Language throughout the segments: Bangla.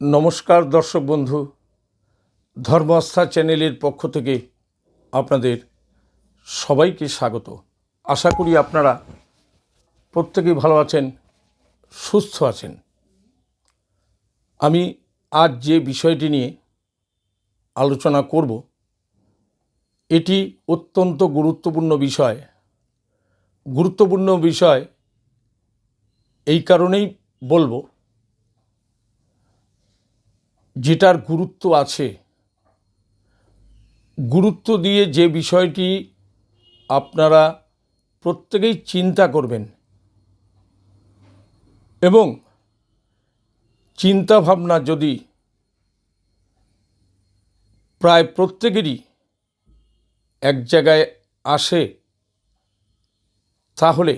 নমস্কার দর্শক বন্ধু ধর্ম আস্থা চ্যানেলের পক্ষ থেকে আপনাদের সবাইকে স্বাগত। আশা করি আপনারা প্রত্যেকেই ভালো আছেন, সুস্থ আছেন। আমি আজ যে বিষয়টি নিয়ে আলোচনা করব, এটি অত্যন্ত গুরুত্বপূর্ণ বিষয়। গুরুত্বপূর্ণ বিষয় এই কারণেই বলব যেটার গুরুত্ব আছে, গুরুত্ব দিয়ে যে বিষয়টি আপনারা প্রত্যেকেই চিন্তা করবেন এবং চিন্তা ভাবনা যদি প্রায় প্রত্যেকেরই এক জায়গায় আসে, তাহলে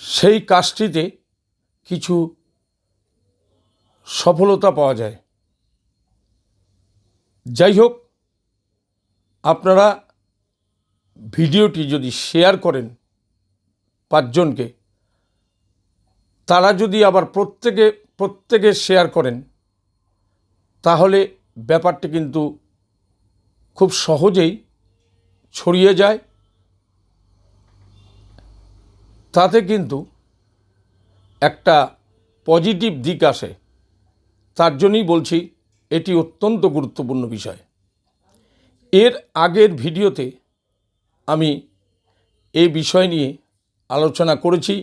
সেই কাজটিতে কিছু সফলতা পাওয়া যায়। যাই হোক, আপনারা ভিডিওটি যদি শেয়ার করেন পাঁচজনকে, তারা যদি আবার প্রত্যেকে প্রত্যেকে শেয়ার করেন, তাহলে ব্যাপারটি কিন্তু খুব সহজেই ছড়িয়ে যায়। তাতে কিন্তু একটা পজিটিভ দিক আসে। তার জন্যই বলছি, এটি অত্যন্ত গুরুত্বপূর্ণ বিষয়। এর আগের ভিডিওতে আমি এই বিষয় নিয়ে আলোচনা করেছি।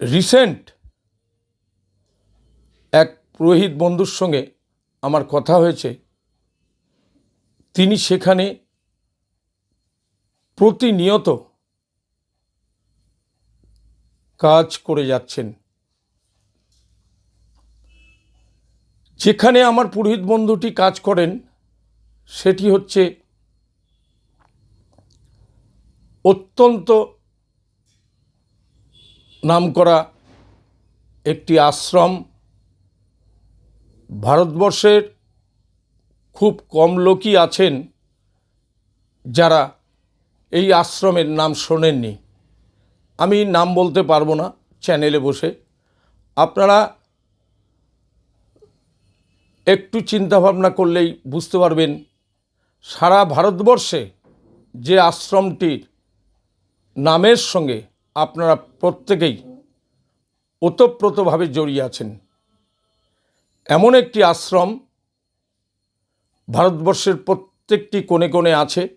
রিসেন্ট এক পুরোহিত বন্ধুর সঙ্গে আমার কথা হয়েছে। তিনি সেখানে প্রতিনিয়ত কাজ করে যাচ্ছেন। যেখানে আমার পুরোহিত বন্ধুটি কাজ করেন, সেটি হচ্ছে অত্যন্ত নামকরা একটি আশ্রম। ভারতবর্ষের খুব কম লোকই আছেন যারা এই আশ্রমের নাম শোনেননি। আমি নাম বলতে পারব না চ্যানেলে বসে। আপনারা একটু চিন্তাভাবনা করলেই বুঝতে পারবেন, সারা ভারতবর্ষে যে আশ্রমটির নামের সঙ্গে আপনারা প্রত্যেকেই ওতপ্রোতভাবে জড়িয়ে আছেন। এমন একটি আশ্রম ভারতবর্ষের প্রত্যেকটি কোণে কোণে আছে।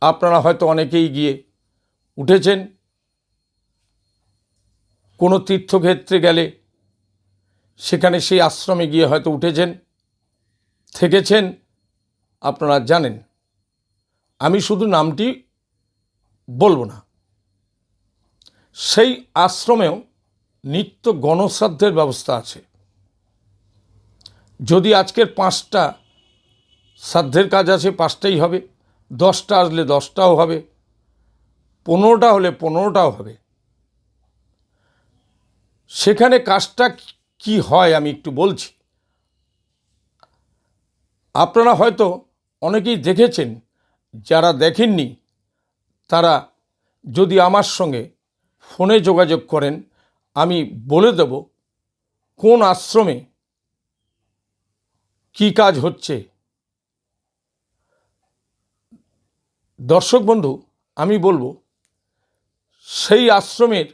আপনারা হয়তো অনেকেই গিয়ে উঠেছেন। কোনো তীর্থক্ষেত্রে গেলে সেখানে সেই আশ্রমে গিয়ে হয়তো উঠেছেন, থেকেছেন, আপনারা জানেন। আমি শুধু নামটি বলব না, সেই আশ্রমেও নিত্য গণশ্রাদ্ধের ব্যবস্থা আছে। যদি আজকের পাঁচটা শ্রাদ্ধের কাজ আছে, পাঁচটাই হবে, দশটা আসলে দশটাও হবে, পনেরোটা হলে পনেরোটাও হবে। সেখানে কাজটা কি হয় আমি একটু বলছি। আপনারা হয়তো অনেকেই দেখেছেন, যারা দেখেননি, তারা যদি আমার সঙ্গে ফোনে যোগাযোগ করেন, আমি বলে দেব কোন আশ্রমে কি কাজ হচ্ছে। দর্শক বন্ধু, আমি বলব, সেই আশ্রমের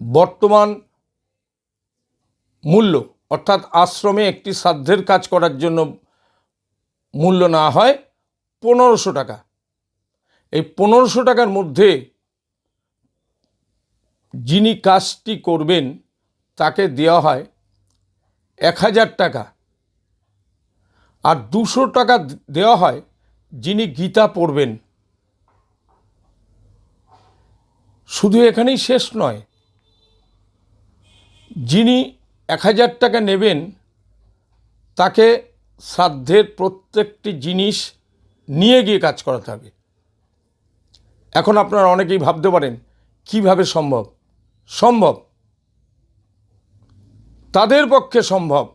বর্তমান মূল্য, অর্থাৎ আশ্রমে একটি সাধ্যের কাজ করার জন্য মূল্য না হয় পনেরোশো টাকা। এই পনেরোশো টাকার মধ্যে যিনি কাজটি করবেন, তাকে দেওয়া হয় এক হাজার টাকা। আর দুশো টাকা দেওয়া হয় যিনি গীতা পড়বেন। শুধু এখানেই শেষ নয়, যিনি এক হাজার টাকা নেবেন, তাকে শ্রাদ্ধের প্রত্যেকটি জিনিস নিয়ে গিয়ে কাজ করাতে হবে। এখন আপনারা অনেকেই ভাবতে পারেন, কীভাবে সম্ভব? সম্ভব। তাদের পক্ষে সম্ভব।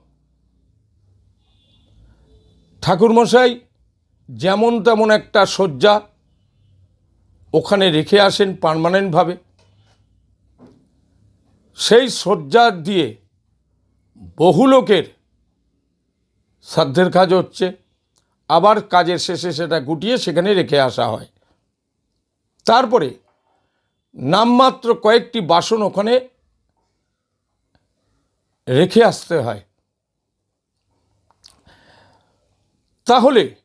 ঠাকুরমশাই যেমন তেমন একটা শয্যা ওখানে রেখে আসেন পার্মানেন্টভাবে। সেই শয্যা দিয়ে বহু লোকের শ্রাদ্ধের কাজ হচ্ছে, আবার কাজের শেষে সেটা গুটিয়ে সেখানে রেখে আসা হয়। তারপরে নামমাত্র কয়েকটি বাসন ওখানে রেখে আসতে হয়। তাহলে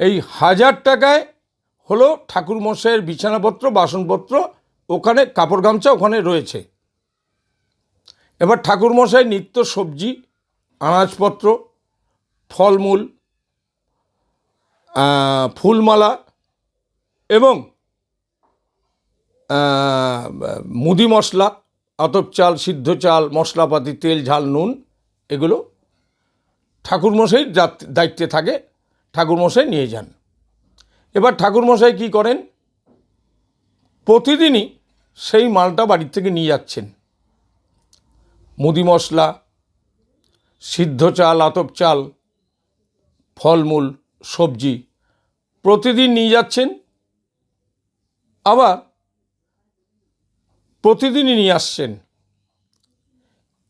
এই হাজার টাকায় হলো ঠাকুরমশাইয়ের বিছানাপত্র, বাসনপত্র, ওখানে কাপড় গামছা ওখানে রয়েছে। এবার ঠাকুরমশাই নিত্য সবজি, আনাজপত্র, ফলমূল ফুলমালা এবং মুদি মশলা, আতপ চাল, সিদ্ধ চাল, মশলাপাতি, তেল, ঝাল, নুন, এগুলো ঠাকুরমশাই দায়িত্বে থাকে, ঠাকুরমশাই নিয়ে যান। এবার ঠাকুরমশাই কি করেন? প্রতিদিনই সেই মালটা বাড়ির থেকে নিয়ে যাচ্ছেন। মুদি মশলা, সিদ্ধ চাল, আতপ চাল, ফলমূল, সবজি প্রতিদিন নিয়ে যাচ্ছেন, আবার প্রতিদিনই নিয়ে আসছেন।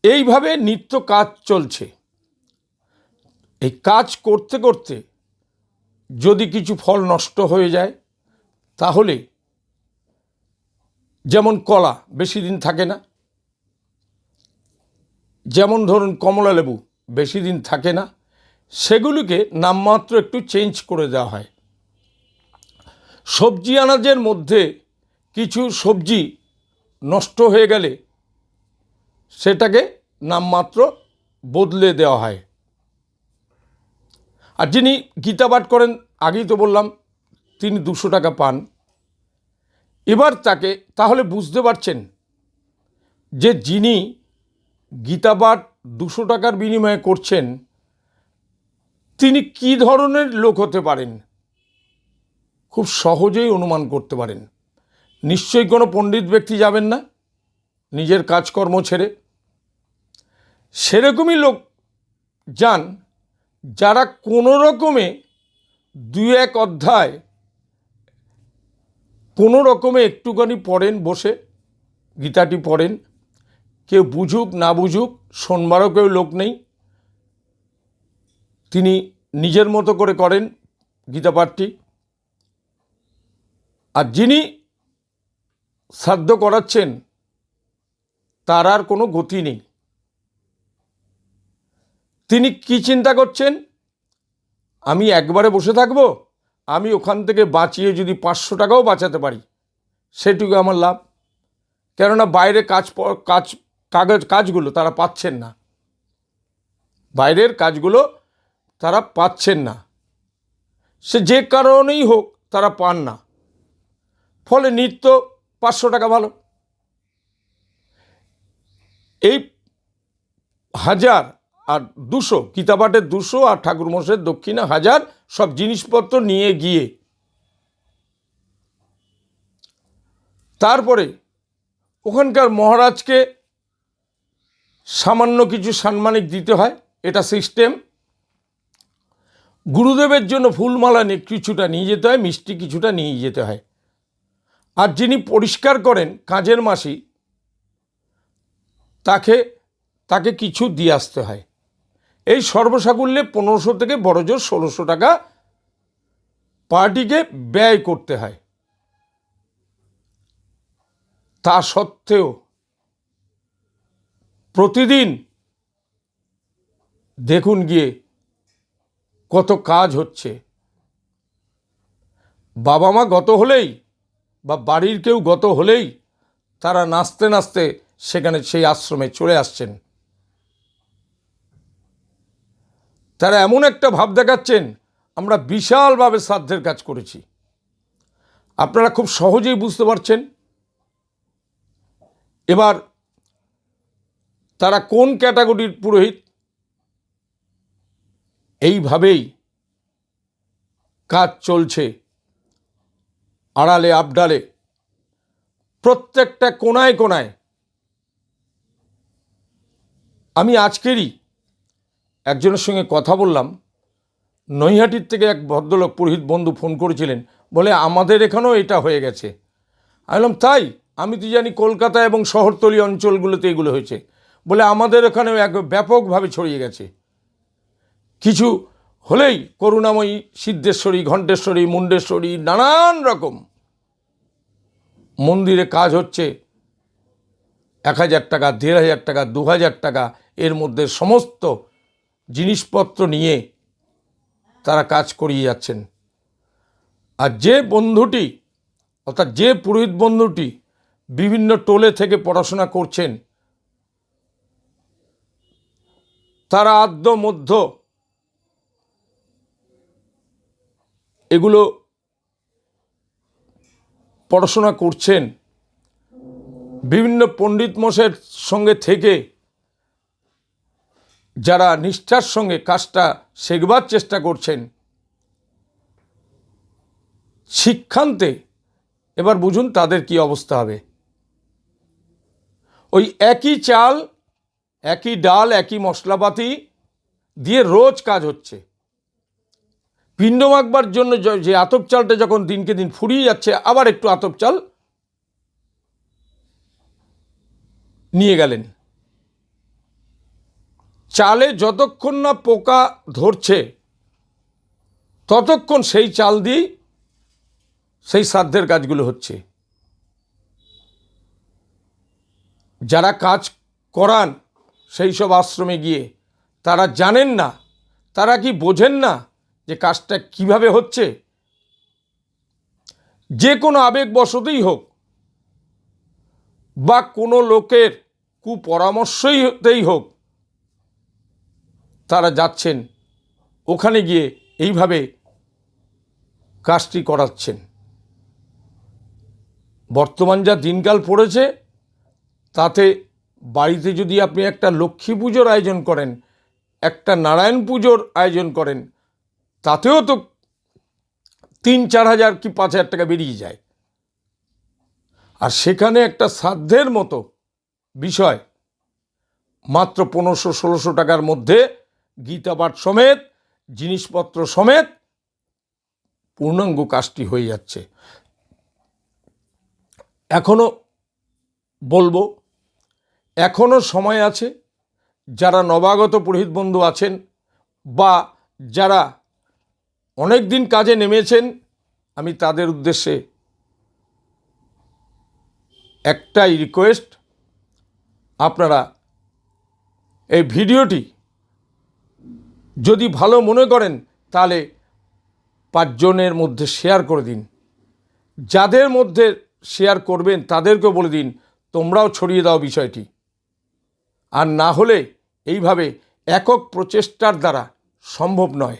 এইভাবে নিত্য কাজ চলছে। এই কাজ করতে করতে যদি কিছু ফল নষ্ট হয়ে যায়, তাহলে যেমন কলা বেশি দিন থাকে না যেমন ধরুন কমলা লেবু, বেশি দিন থাকে না, সেগুলিকে নামমাত্র একটু চেঞ্জ করে দেওয়া হয়। সবজি আনাজের মধ্যে কিছু সবজি নষ্ট হয়ে গেলে সেটাকে নামমাত্র বদলে দেওয়া হয়। আর যিনি গীতা পাঠ করেন, আগেই তো বললাম, তিনি দুশো টাকা পান। এবার তাকে, তাহলে বুঝতে পারছেন যে যিনি গীতা পাঠ দুশো টাকার বিনিময়ে করছেন, তিনি কি ধরনের লোক হতে পারেন? খুব সহজেই অনুমান করতে পারেন। নিশ্চয়ই কোনো পণ্ডিত ব্যক্তি যাবেন না নিজের কাজকর্ম ছেড়ে? সেরকমই লোক যান যারা কোনো রকমে দু এক অধ্যায় কোনো রকমে একটুখানি পড়েন, বসে গীতাটি পড়েন কেউ বুঝুক, না বুঝুক, শোনবারও কেউ লোক নেই। তিনি নিজের মতো করে করেন গীতা পাঠটি। আর যিনি শ্রাদ্ধ করাচ্ছেন, তার আর কোনো গতি নেই। তিনি কি চিন্তা করছেন? আমি একবারে বসে থাকব? আমি ওখান থেকে বাঁচিয়ে যদি পাঁচশো টাকাও বাঁচাতে পারি, সেটুকু আমার লাভ। কেননা বাইরে কাজ কাজ কাগজ, কাজগুলো তারা পাচ্ছেন না। বাইরের কাজগুলো তারা পাচ্ছেন না। সে যে কারণেই হোক তারা পান না। ফলে নিত্য পাঁচশো টাকা ভালো। এই হাজার আর দুশো, কিতাবাটের দুশো আর ঠাকুরমশাইয়ের দক্ষিণে হাজার সব জিনিসপত্র নিয়ে গিয়ে তারপরে ওখানকার মহারাজকে সামান্য কিছু সাম্মানিক দিতে হয়, এটা সিস্টেম। গুরুদেবের জন্য ফুলমালা কিছুটা নিয়ে যেতে হয়, মিষ্টি কিছুটা নিয়ে যেতে হয়। আর যিনি পরিষ্কার করেন কাজের মাসি, তাকে তাকে কিছু দিয়ে আসতে হয়। এই সর্বসাকুল্যে পনেরোশো থেকে বড় জোর ষোলোশো টাকা পার্টিকে ব্যয় করতে হয়। তা সত্ত্বেও প্রতিদিন দেখুন গিয়ে কত কাজ হচ্ছে। বাবা মা গত হলেই বা বাড়ির কেউ গত হলেই তারা নাচতে নাচতে সেখানে সেই আশ্রমে চলে আসছেন। তারা এমন একটা ভাব দেখাচ্ছেন, আমরা বিশালভাবে শ্রাদ্ধের কাজ করেছি। আপনারা খুব সহজেই বুঝতে পারছেন। এবার তারা কোন ক্যাটাগরির পুরোহিত? এইভাবেই কাজ চলছে আড়ালে আবডালে। প্রত্যেকটা কোনায় কোনায়। আমি আজকেরই একজনের সঙ্গে কথা বললাম। নৈহাটির থেকে এক ভদ্রলোক পুরোহিত বন্ধু ফোন করেছিলেন। বলে, আমাদের এখানেও এটা হয়ে গেছে। আমি তাই? আমি তো জানি কলকাতা এবং শহরতলি অঞ্চলগুলোতে এগুলো হয়েছে। বলে আমাদের এখানেও এক ব্যাপকভাবে ছড়িয়ে গেছে। কিছু হলেই করুণাময়ী সিদ্ধেশ্বরী, ঘণ্টেশ্বরী মুন্ডেশ্বরী নানান রকম। মন্দিরে কাজ হচ্ছে এক হাজার টাকা, দেড় হাজার টাকা, দু হাজার টাকা, এর মধ্যে সমস্ত জিনিসপত্র নিয়ে তারা কাজ করিয়ে যাচ্ছেন। আর যে বন্ধুটি, অর্থাৎ যে পুরোহিত বন্ধুটি, বিভিন্ন টোলে থেকে পড়াশোনা করছেন তারা আদ্য মধ্য। এগুলো পড়াশোনা করছেন বিভিন্ন পণ্ডিত মশের সঙ্গে থেকে যারা নিষ্ঠার সঙ্গে কাজটা শেখবার চেষ্টা করছেন। শিক্ষান্তে এবার বুঝুন তাদের কি অবস্থা হবে। ওই একই চাল একই ডাল, একই মশলাপাতি দিয়ে রোজ কাজ হচ্ছে। পিণ্ড মাখবার জন্য য- আতপ চালটা যখন দিনকে দিন ফুরিয়ে যাচ্ছে, আবার একটু আতপ চাল নিয়ে গেলেন। চালে যতক্ষণ না পোকা ধরছে, ততক্ষণ সেই চাল দিয়েই সেই শ্রাদ্ধের কাজগুলো হচ্ছে। যারা কাজ করান সেই সব আশ্রমে গিয়ে তারা জানেন না, তারা কি বোঝেন না যে কাজটা কীভাবে হচ্ছে? যে কোনো আবেগবশতই হোক বা কোনো লোকের কুপরামর্শই হতেই হোক, তারা যাচ্ছেন, ওখানে গিয়ে এইভাবে কাজটি করাচ্ছেন। বর্তমান যা দিনকাল পড়েছে, তাতে বাড়িতে যদি আপনি একটা লক্ষ্মী পুজোর আয়োজন করেন, একটা নারায়ণ পুজোর আয়োজন করেন, তাতেও তো তিন চার হাজার কি পাঁচ হাজার টাকা বেরিয়ে যায়। আর সেখানে একটা সাধ্যের মতো বিষয়, মাত্র পনেরোশো ষোলোশো টাকার মধ্যে গীতাপাঠ সমেত, জিনিসপত্র সমেত পূর্ণাঙ্গ কাজটি হয়ে যাচ্ছে। এখনও বলব এখনও সময় আছে যারা নবাগত পুরোহিত বন্ধু আছেন বা যারা অনেক দিন কাজে নেমেছেন, আমি তাদের উদ্দেশ্যে একটাই রিকোয়েস্ট আপনারা এই ভিডিওটি যদি ভালো মনে করেন, তাহলে পাঁচজনের মধ্যে শেয়ার করে দিন। যাদের মধ্যে শেয়ার করবেন, তাদেরকেও বলে দিন, তোমরাও ছড়িয়ে দাও বিষয়টি। আর না হলে এইভাবে একক প্রচেষ্টার দ্বারা সম্ভব নয়।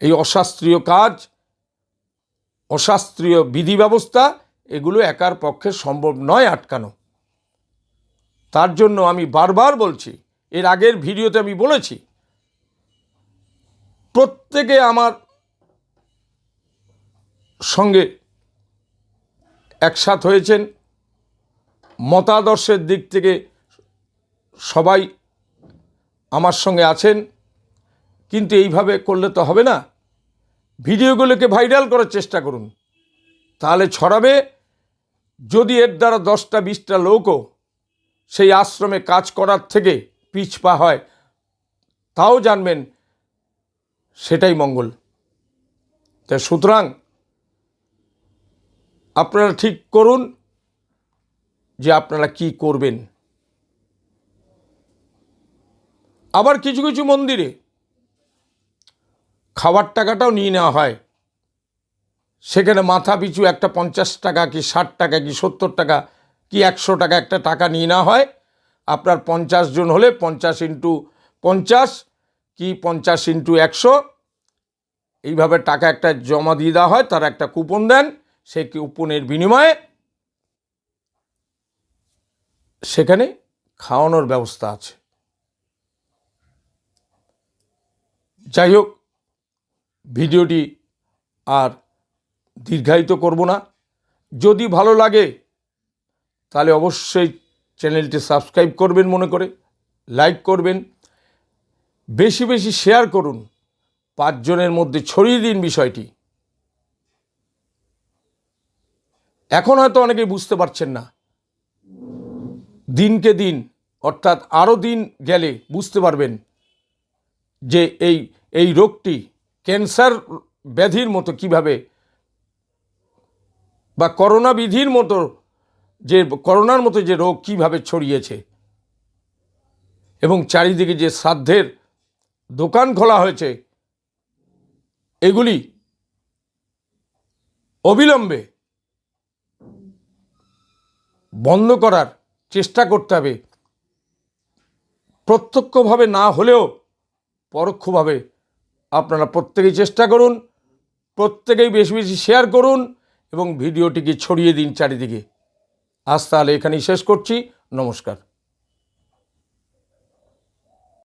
এই অশাস্ত্রীয় কাজ, অশাস্ত্রীয় বিধি ব্যবস্থা এগুলো একার পক্ষে সম্ভব নয় আটকানো। তার জন্য আমি বারবার বলছি, এর আগের ভিডিওতে আমি বলেছি, প্রত্যেকে আমার সঙ্গে একসাথ হয়েছেন মতাদর্শের দিক থেকে সবাই আমার সঙ্গে আছেন, কিন্তু এইভাবে করলে তো হবে না। ভিডিওগুলোকে ভাইরাল করার চেষ্টা করুন। তাহলে ছড়াবে। যদি এর দ্বারা দশটা, বিশটা লোকও সেই আশ্রমে কাজ করার থেকে পিছপা হয়, তাও জানবেন সেটাই মঙ্গল। তাই সুতরাং আপনারা ঠিক করুন। যে আপনারা কি করবেন। আবার কিছু কিছু মন্দিরে খাবার টাকাটাও নিয়ে নেওয়া হয়। সেখানে মাথা পিছু একটা পঞ্চাশ টাকা কি ষাট টাকা কি সত্তর টাকা কি একশো টাকা একটা টাকা নিয়ে নেওয়া হয়। আপনার পঞ্চাশ জন হলে পঞ্চাশ ইন্টু পঞ্চাশ কি পঞ্চাশ ইন্টু একশো। এইভাবে টাকা একটা জমা দিয়ে দেওয়া হয়, তারা একটা কুপন দেন, সেই কুপনের বিনিময়ে সেখানে খাওয়ানোর ব্যবস্থা আছে। যাই হোক, ভিডিওটি আর দীর্ঘায়িত করব না। যদি ভালো লাগে, তাহলে অবশ্যই চ্যানেলটি সাবস্ক্রাইব করবেন মনে করে, লাইক করবেন। বেশি বেশি শেয়ার করুন, পাঁচজনের মধ্যে ছড়িয়ে দিন বিষয়টি। এখন হয়তো অনেকেই বুঝতে পারছেন না। দিনকে দিন, অর্থাৎ আরও দিন গেলে বুঝতে পারবেন যে এই এই রোগটি ক্যান্সার ব্যাধির মতো কীভাবে বা করোনা বিধির মতো যে, করোনার মতো যে রোগ কীভাবে ছড়িয়েছে এবং চারিদিকে যে শ্রাদ্ধের দোকান খোলা হয়েছে, এগুলি অবিলম্বে বন্ধ করার চেষ্টা করতে হবে। প্রত্যক্ষভাবে না হলেও পরোক্ষভাবে আপনারা প্রত্যেকেই চেষ্টা করুন, প্রত্যেকেই বেশি বেশি শেয়ার করুন এবং ভিডিওটিকে ছড়িয়ে দিন চারিদিকে। আজ তাহলে এখানেই শেষ করছি। নমস্কার।